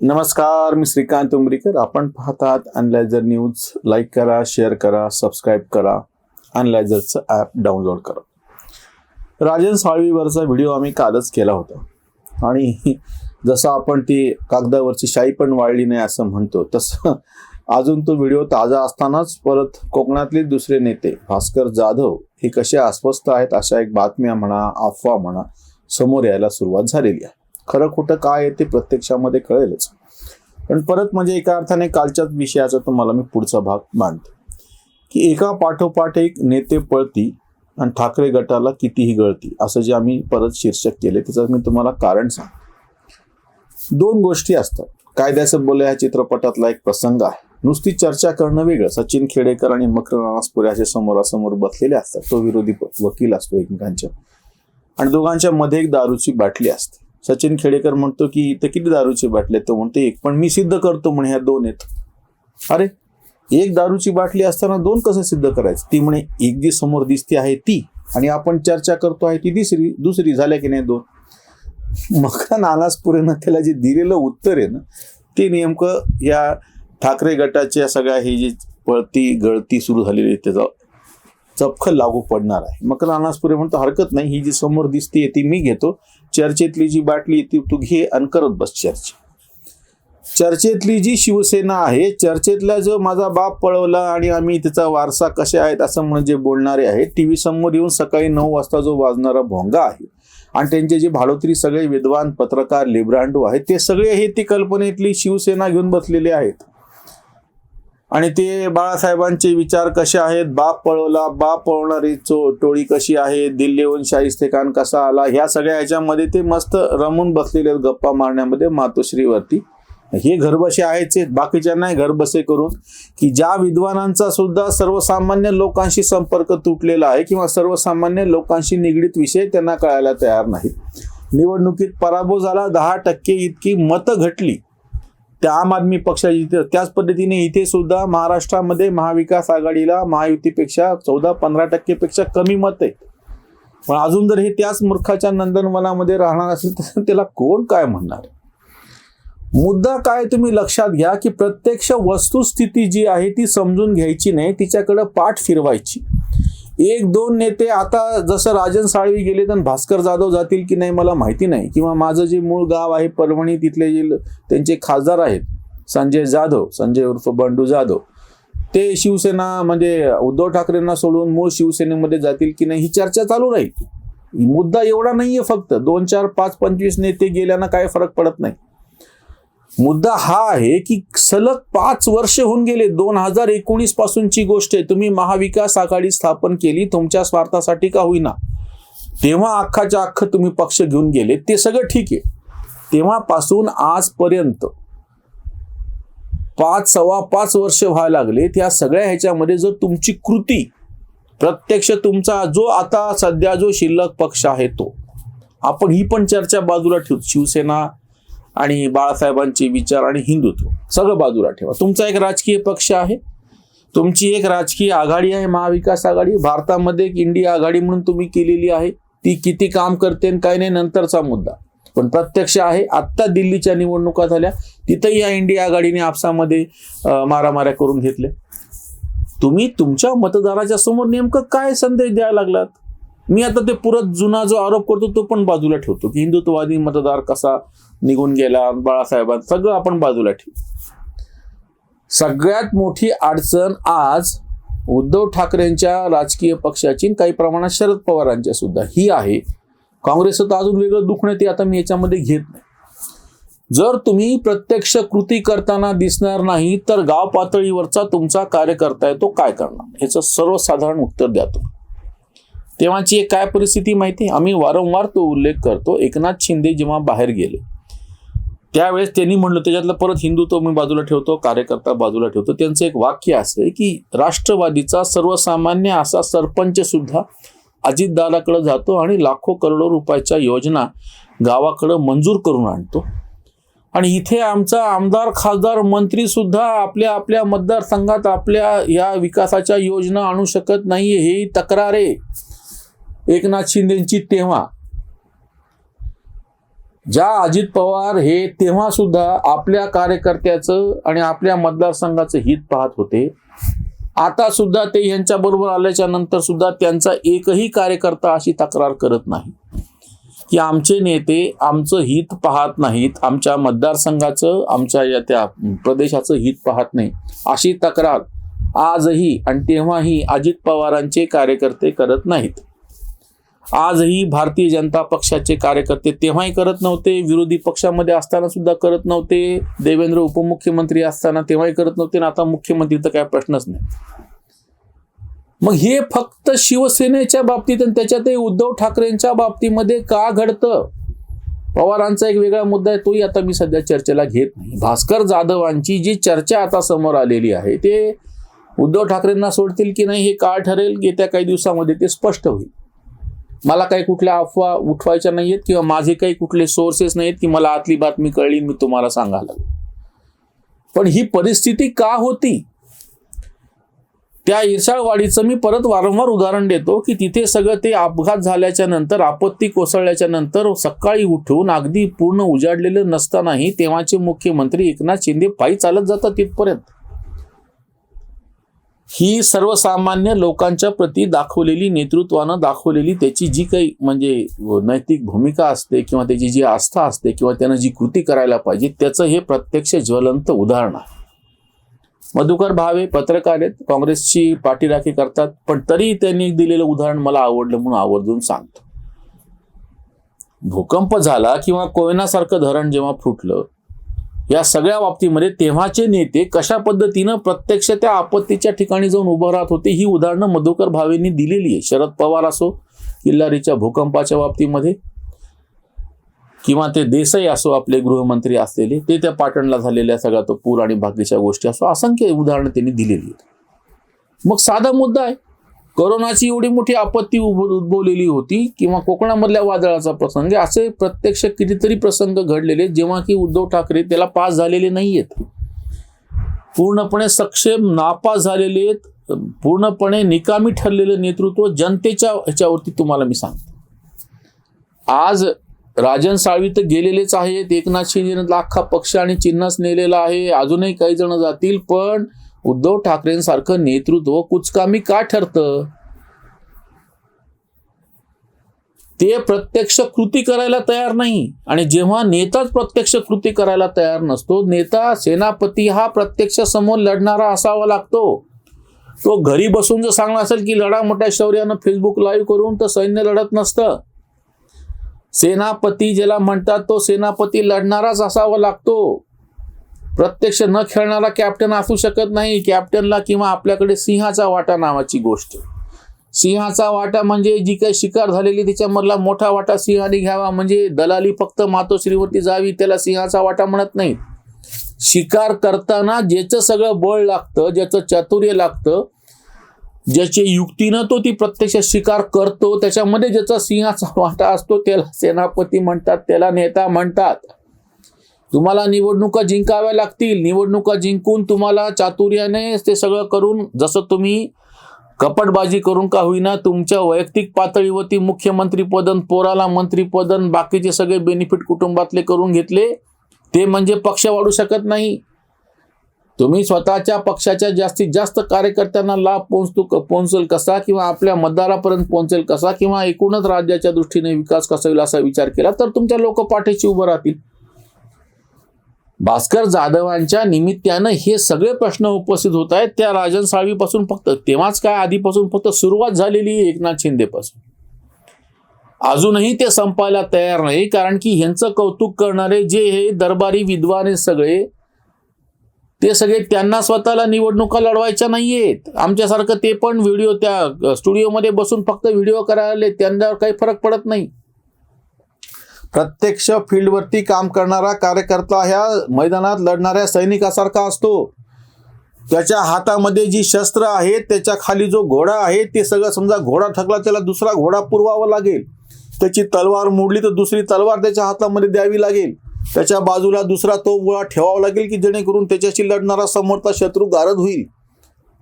नमस्कार मी श्रीकांत उमरीकर आपण पाहतात अनलायझर न्यूज लाईक करा शेअर करा सबस्क्राईब करा. अनलायझरचं ॲप डाउनलोड करा. राजन साळवीवरचा व्हिडिओ आम्ही कालच केला होता. आणि जसं आपण ती कागदावरची शाई पण वाळली नाही असं म्हणतो तसं अजून तो व्हिडिओ ताजा असतानाच परत कोकणातले दुसरे नेते भास्कर जाधव हे कसे अस्वस्थ आहेत अशा एक बातम्या म्हणा अफवा म्हणा समोर यायला सुरुवात झालेली आहे. खरं खोटं काय आहे ते प्रत्यक्षामध्ये कळेलच. पण परत म्हणजे एका अर्थाने कालच्याच विषयाचा तुम्हाला मी पुढचा भाग मांडतो. की एका पाठोपाठ एक नेते पळती आणि ठाकरे गटाला कितीही गळती असं जे आम्ही परत शीर्षक केले त्याचं मी तुम्हाला कारण सांग दोन गोष्टी असतात. कायद्याचं बोल या चित्रपटातला एक प्रसंग आहे. नुसती चर्चा करणं वेगळं. सचिन खेडेकर आणि मकर नासपुरे समोरासमोर बसलेले असतात. तो विरोधी वकील असतो एकमेकांच्या. आणि दोघांच्या मध्ये एक दारूची बाटली असते. सचिन खेडेकर म्हणतो की इथं किती दारूची बाटली आहेत? तो म्हणतो एक पण मी सिद्ध करतो म्हणे ह्या दोन आहेत. अरे एक दारूची बाटली असताना दोन कसं सिद्ध करायचं? ती म्हणे एक जी समोर दिसते आहे ती आणि आपण चर्चा करतो आहे ती तिसरी दुसरी झाल्या की नाही दोन? मग नानासपुरेनं त्याला जे दिलेलं उत्तर आहे ना ते नेमकं या ठाकरे गटाच्या सगळ्या ही जी पळती गळती सुरू झालेली आहे त्याचा चपखल लागू पडणार आहे. मग नानासपुरे म्हणतो हरकत नाही ही जी समोर दिसते ती मी घेतो. चर्चेतली जी बाटली ती तू घे आणि करत बस चर्चा. चर्चेतली जी शिवसेना आहे चर्चेतला जो माझा बाप पळवला आणि आम्ही तिचा वारसा कसे आहेत असं म्हणून जे बोलणारे आहेत टी व्ही समोर येऊन सकाळी नऊ वाजता जो वाजणारा भोंगा आहे आणि त्यांचे जे भाडोत्री सगळे विद्वान पत्रकार लिब्रांडो आहेत ते सगळे हे ती कल्पनेतली शिवसेना घेऊन बसलेले आहेत. आणि ते बाळासाहेबांचे विचार कसे आहेत? बाप पळवला बाप पळवणारी चो टोळी कशी आहे? दिल्लीहून शाहिस्तेखान कसा आला? ह्या सगळ्या ह्याच्यामध्ये ते मस्त रमून बसलेले आहेत गप्पा मारण्यामध्ये मातोश्रीवरती. हे घरबसे आहेच आहेत घरबसे करून की ज्या विद्वानांचा सुद्धा सर्वसामान्य लोकांशी संपर्क तुटलेला आहे किंवा सर्वसामान्य लोकांशी निगडीत विषय त्यांना कळायला तयार नाही निवडणुकीत पराभव झाला दहा टक्के इतकी मतं घटली. त्या आम आदमी पक्षाची त्याच पद्धतीने इथे सुद्धा महाराष्ट्रामध्ये महाविकास आघाडीला महायुतीपेक्षा चौदा पंधरा टक्केपेक्षा कमी मत आहे. पण अजून जर हे त्याच मूर्खाच्या नंदनवनामध्ये राहणार असेल तर त्याला कोण काय म्हणणार? मुद्दा काय तुम्ही लक्षात घ्या की प्रत्यक्ष वस्तुस्थिती जी आहे ती समजून घ्यायची नाही तिच्याकडे पाठ फिरवायची. एक दोन नेते आता जसं राजन साळवी गेले तर भास्कर जाधव जातील की नाही मला माहिती नाही. किंवा माझं जे मूळ गाव आहे परभणी तिथले जे त्यांचे खासदार आहेत संजय जाधव संजय उर्फ बंडू जाधव ते शिवसेना म्हणजे उद्धव ठाकरेंना सोडून मूळ शिवसेनेमध्ये जातील की नाही ही चर्चा चालू राहील. मुद्दा एवढा नाहीये फक्त. दोन चार पाच पंचवीस नेते गेल्यानं काय फरक पडत नाही. मुद्दा हा आहे की सलग पाच वर्ष होऊन गेले. दोन हजार एकोणीस पासूनची गोष्ट आहे. तुम्ही महाविकास आघाडी स्थापन केली तुमच्या स्वार्थासाठी का होईना? तेव्हा अख्खाच्या अख्ख तुम्ही पक्ष घेऊन गेले. ते सगळं ठीक आहे. तेव्हापासून आजपर्यंत पाच सव्वा पाच वर्ष व्हायला लागले. त्या सगळ्या ह्याच्यामध्ये जर तुमची कृती प्रत्यक्ष तुमचा जो आता सध्या जो शिल्लक पक्ष आहे तो आपण ही पण चर्चा बाजूला ठेवू. शिवसेना आणि बाळासाहेबांचे विचार आणि हिंदुत्व. सगळं बाजूला ठेवा. तुमचा एक राजकीय पक्ष आहे. तुमची एक राजकीय आघाडी आहे महाविकास आघाडी. भारतामध्ये एक इंडिया आघाडी म्हणून तुम्ही केलेली आहे. ती किती काम करते आणि काय नाही नंतरचा मुद्दा. पण प्रत्यक्ष आहे आत्ता दिल्लीच्या निवडणुका झाल्या. तिथंही या इंडिया आघाडीने आपसामध्ये मारामाऱ्या करून घेतले तुम्ही तुमच्या मतदाराच्या समोर नेमकं काय संदेश द्यायला लागलात? मी आता ते पुरत जुना जो आरोप करतो तो पण बाजूला ठेवतो की हिंदुत्ववादी मतदार कसा निघून गेला बाळासाहेबां सगळं आपण बाजूला ठेवू. सगळ्यात मोठी अडचण आज उद्धव ठाकरेंच्या राजकीय पक्षाची काही प्रमाणात शरद पवारांच्या सुद्धा. ही आहे. काँग्रेसचं तर अजून वेगळं दुखणं ते आता मी याच्यामध्ये घेत नाही. जर तुम्ही प्रत्यक्ष कृती करताना दिसणार नाही तर गाव पातळीवरचा तुमचा कार्यकर्ता आहे तो काय करणार? ह्याचं सर्वसाधारण उत्तर द्या तुम्ही. तेव्हाची एक काय परिस्थिती माहिती आहे? आम्ही वारंवार तो उल्लेख करतो. एकनाथ शिंदे जेव्हा बाहेर गेले त्यावेळेस त्यांनी म्हणलं त्याच्यातलं परत हिंदुत्व मी बाजूला ठेवतो कार्यकर्ता बाजूला ठेवतो. त्यांचं एक वाक्य असं की राष्ट्रवादीचा सर्वसामान्य असा सरपंच सुद्धा अजितदादाकडे जातो आणि लाखो करोडो रुपयाच्या योजना गावाकडं मंजूर करून आणतो. आणि इथे आमचा आमदार खासदार मंत्री सुद्धा आपल्या आपल्या मतदारसंघात आपल्या या विकासाच्या योजना आणू शकत नाहीये ही तक्रार आहे. एकनाथ शिंदेची तेव्हा. ज्या अजित पवार हे तेव्हा सुद्धा आपल्या कार्यकर्त्याचं आणि आपल्या मतदारसंघाचं हित पाहत होते. आता सुद्धा ते यांच्या बरोबर आल्याच्यानंतर सुद्धा त्यांचा एकही कार्यकर्ता अशी तक्रार करत नाही. की आमचे नेते आमचं हित पाहत नाहीत आमच्या मतदारसंघाचं आमच्या या त्या प्रदेशाचं हित पाहत नाही अशी तक्रार आजही आणि तेव्हाही अजित पवारांचे कार्यकर्ते करत नाहीत. आजही भारतीय जनता पक्षाचे कार्यकर्ते तेव्हाही करत नव्हते. विरोधी पक्षामध्ये असताना सुद्धा करत नव्हते. देवेंद्र उपमुख्यमंत्री असताना तेव्हाही करत नव्हते. आणि आता मुख्यमंत्री तर काय प्रश्नच नाही. मग हे फक्त शिवसेनेच्या बाबतीत आणि त्याच्यातही उद्धव ठाकरेंच्या बाबतीमध्ये का घडतं? पवारांचा एक वेगळा मुद्दा आहे तोही आता मी सध्या चर्चेला घेत नाही. भास्कर जाधवांची जी चर्चा आता समोर आलेली आहे ते उद्धव ठाकरेंना सोडतील की नाही हे काळ ठरेल? येत्या काही दिवसामध्ये ते स्पष्ट होईल. मला काही कुठल्या अफवा उठवायच्या नाहीयेत किंवा माझे काही कुठले सोर्सेस नाहीत की मला आतली बातमी कळली मी तुम्हाला सांगायला पण ही परिस्थिती का होती? त्या इरसाळवाडीचं मी परत वारंवार उदाहरण देतो की तिथे सगळं ते अपघात झाल्याच्यानंतर आपत्ती कोसळल्याच्या नंतर सकाळी उठून अगदी पूर्ण उजाडलेलं नसतानाही तेव्हाचे मुख्यमंत्री एकनाथ शिंदे पायी चालत जातात तिथपर्यंत. ही सर्वसामान्य लोकांच्या प्रती दाखवलेली नेतृत्वानं दाखवलेली त्याची जी काही म्हणजे नैतिक भूमिका असते किंवा त्याची जी आस्था असते किंवा त्यानं जी कृती करायला पाहिजे त्याचं हे प्रत्यक्ष ज्वलंत उदाहरण आहे. मधुकर भावे पत्रकार आहेत काँग्रेसची पाठीराखी करतात पण तरी त्यांनी दिलेलं उदाहरण मला आवडलं म्हणून आवर्जून सांगतो. भूकंप झाला किंवा कोयनासारखं धरण जेव्हा फुटलं या सगळ्या बाबतीमध्ये तेव्हाचे नेते कशा पद्धतीनं प्रत्यक्ष त्या आपत्तीच्या ठिकाणी जाऊन उभं राहत होते ही उदाहरणं मधुकर भावेंनी दिलेली आहे. शरद पवार असो किल्लारीच्या भूकंपाच्या बाबतीमध्ये किंवा ते देसाई असो आपले गृहमंत्री असलेले ते त्या पाटणला झालेल्या सगळ्या तो पूर आणि बाकीच्या गोष्टी असो असंख्य उदाहरणं त्यांनी दिलेली आहेत. मग साधा मुद्दा आहे कोरोनाची एवढी मोठी आपत्ती उभ- उद्भवलेली होती किंवा कोकणामधल्या वादळाचा प्रसंग असे प्रत्यक्ष कितीतरी प्रसंग घडलेले जेव्हा की उद्धव ठाकरे त्याला पास झालेले नाहीयेत पूर्णपणे सक्षम नापास झालेले आहेत. पूर्णपणे निकामी ठरलेलं नेतृत्व जनतेच्या ह्याच्यावरती तुम्हाला मी सांगतो. आज राजन साळवी तर गेलेलेच आहेत एकनाथ शिंदेनं लाखा पक्ष आणि चिन्हच नेलेला आहे अजूनही काही जण जातील पण उद्धव ठाकरेंसारखं नेतृत्व कुचकामी का ठरतं? ते प्रत्यक्ष कृती करायला तयार नाही. आणि जेव्हा नेताच प्रत्यक्ष कृती करायला तयार नसतो नेता सेनापती हा प्रत्यक्ष समोर लढणारा असावा लागतो. तो घरी बसून जर सांगणार असेल की लढा मोठ्या शौर्यानं फेसबुक लाईव्ह करून तर सैन्य लढत नसतं. सेनापती ज्याला म्हणतात तो सेनापती लढणाराच असावा लागतो. प्रत्यक्ष न खेळणारा कॅप्टन असू शकत नाही. कॅप्टनला किंवा आपल्याकडे सिंहाचा वाटा नावाची गोष्ट. सिंहाचा वाटा म्हणजे जी काही शिकार झालेली त्याच्यामधला मोठा वाटा सिंहाने घ्यावा. म्हणजे दलाली फक्त मातोश्रीवरती जावी त्याला सिंहाचा वाटा म्हणत नाही शिकार करताना ज्याचं सगळं बळ लागतं ज्याचं चातुर्य लागतं ज्याची युक्तीनं तो ती प्रत्यक्ष शिकार करतो त्याच्यामध्ये ज्याचा सिंहाचा वाटा असतो त्याला सेनापती म्हणतात त्याला नेता म्हणतात. तुम्हाला निवडणुका जिंकाव्या लागतील. निवडणुका जिंकून तुम्हाला चातुर्याने ते सगळं करून जसं तुम्ही कपटबाजी करून का होईना तुमच्या वैयक्तिक पातळीवरती मुख्यमंत्रीपदन पोराला मंत्रीपदन बाकीचे सगळे बेनिफिट कुटुंबातले करून घेतले ते म्हणजे पक्ष वाढू शकत नाही. तुम्ही स्वतःच्या पक्षाच्या जास्तीत जास्त कार्यकर्त्यांना लाभ पोहोचतो पोहोचेल कसा किंवा आपल्या मतदारापर्यंत पोहोचेल कसा किंवा एकूणच राज्याच्या दृष्टीने विकास कसा होईल असा विचार केला तर तुमच्या लोक पाठीशी उभं राहतील. भास्कर जाधवांच्या निमित्तानं हे सगळे प्रश्न उपस्थित होत आहेत. त्या राजन साळवीपासून फक्त तेव्हाच काय आधीपासून फक्त सुरुवात झालेली आहे एकनाथ शिंदेपासून? अजूनही ते संपायला तयार नाही कारण की ह्यांचं कौतुक करणारे जे हे दरबारी विद्वान आहे सगळे ते सगळे त्यांना स्वतःला निवडणुका लढवायच्या नाहीयेत. आमच्यासारखं ते पण व्हिडिओ त्या स्टुडिओमध्ये बसून फक्त व्हिडिओ करायला त्यांच्यावर काही फरक पडत नाही. प्रत्यक्ष फील्डवरती काम करणारा कार्यकर्ता ह्या मैदानात लढणाऱ्या सैनिकासारखा असतो. त्याच्या हातामध्ये जी शस्त्र आहेत त्याच्याखाली जो घोडा आहे ते सगळं समजा घोडा ठकला त्याला दुसरा घोडा पुरवावा लागेल. त्याची तलवार मोडली तर दुसरी तलवार त्याच्या हातामध्ये द्यावी लागेल. त्याच्या बाजूला दुसरा तो गोळा ठेवावा लागेल की जेणेकरून त्याच्याशी लढणारा समोरचा शत्रू गारद होईल.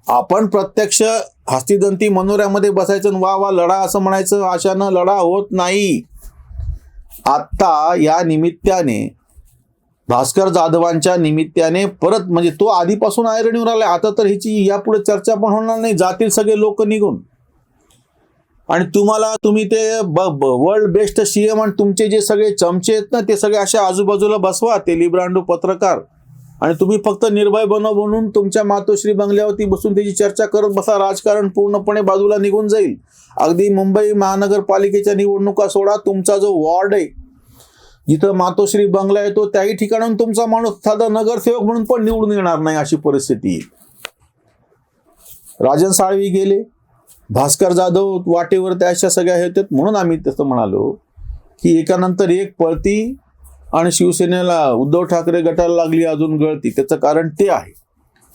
आपण प्रत्यक्ष हस्तिदंती मनोऱ्यामध्ये बसायचं आणि वा वा लढा असं म्हणायचं अशानं लढा होत नाही. आत्ता या निमित्ताने भास्कर जाधवांच्या निमित्ताने परत म्हणजे तो आधीपासून ऐरणीवर आला आता तर ह्याची यापुढे चर्चा पण होणार नाही जातील सगळे लोक निघून. आणि तुम्हाला तुम्ही ते वर्ल्ड बेस्ट सीएम आणि तुमचे जे सगळे चमचे आहेत ना ते सगळे अशा आजूबाजूला बसवा ते लिब्रांडू पत्रकार. आणि तुम्ही फक्त निर्भय बनव म्हणून तुमच्या मातोश्री बंगल्यावरती बसून त्याची चर्चा करत बसा राजकारण पूर्णपणे बाजूला निघून जाईल. अगदी मुंबई महानगरपालिकेच्या निवडणुका सोडा तुमचा जो वॉर्ड आहे जिथं मातोश्री बंगला येतो त्याही ठिकाणाहून तुमचा माणूस साधा नगरसेवक म्हणून पण निवडून येणार नाही अशी परिस्थिती राजन साळवी गेले. भास्कर जाधव वाटेवर त्या अशा सगळ्या हे होत्यात. म्हणून आम्ही तसं म्हणालो की एकानंतर एक पळती आणि शिवसेनेला उद्धव ठाकरे गटाला लागली अजून गळती त्याचं कारण ते आहे.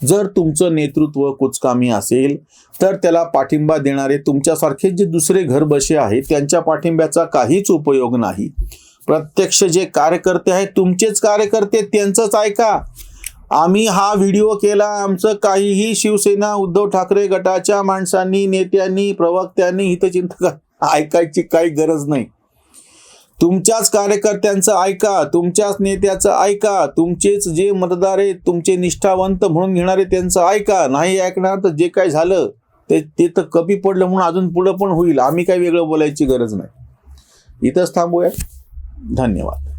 जर तुमचं नेतृत्व कुचकामी असेल तर त्याला पाठिंबा देणारे तुमच्यासारखे जे दुसरे घर बसे आहेत त्यांच्या पाठिंब्याचा काहीच उपयोग नाही. प्रत्यक्ष जे कार्यकर्ते आहेत तुमचेच कार्यकर्ते त्यांचंच ऐका आम्ही हा व्हिडिओ केला आमचं काहीही शिवसेना उद्धव ठाकरे गटाच्या माणसांनी नेत्यांनी प्रवक्त्यांनी हितचिंतक ऐकायची काही गरज नाही. तुमच्याच कार्यकर्त्यांचं ऐका तुमच्याच नेत्याचं ऐका तुमचेच जे मतदार आहेत तुमचे निष्ठावंत म्हणून घेणारे त्यांचं ऐका. नाही ऐकणार तर जे काय झालं ते ते तर कमी पडलं म्हणून अजून पुढं पण होईल. आम्ही काही वेगळं बोलायची गरज नाही. इथंच थांबूया. धन्यवाद.